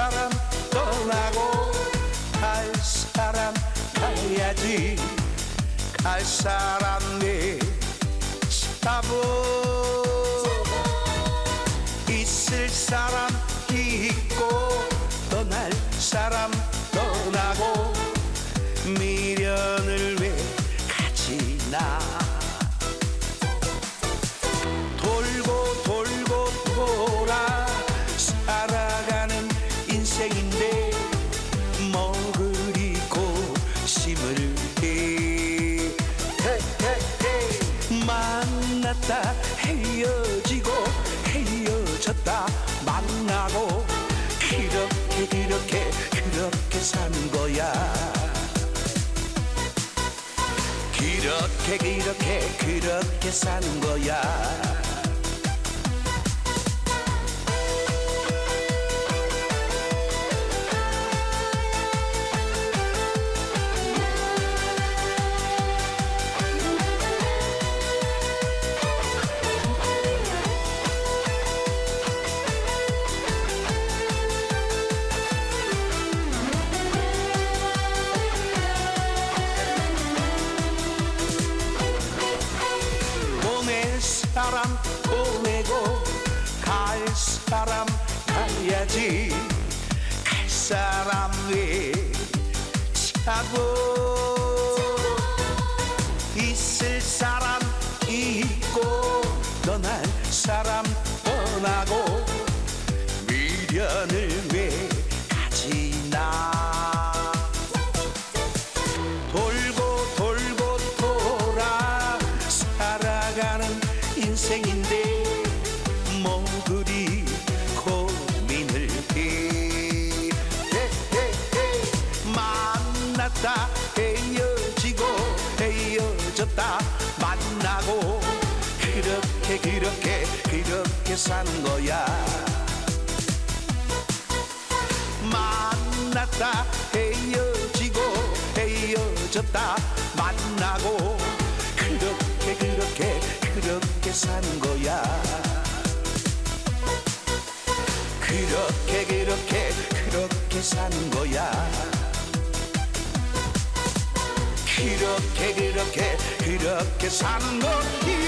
사람 떠나고 갈 사람 가야지. 갈 사람이 차고 있을 사람 만났다. 헤어지고 헤어졌다. 만나고 그렇게 그렇게 그렇게 사는 거야. 그렇게 그렇게 그렇게 사는 거야 사람 가야지. 갈 사람 왜 차고? 있을 사람 있고 떠날 사람 떠나고 미련을 왜 가지나? 돌고 돌고 돌아 살아가는 인생인데 만났다. 헤어지고 헤어졌다. 만나고 그렇게 그렇게 그렇게 사는 거야. 만났다. 헤어지고 헤어졌다. 만나고 그렇게 그렇게 그렇게 사는 거야. 그렇게 그렇게 그렇게 사는 거야 그렇게 그렇게 그렇게 사는 거야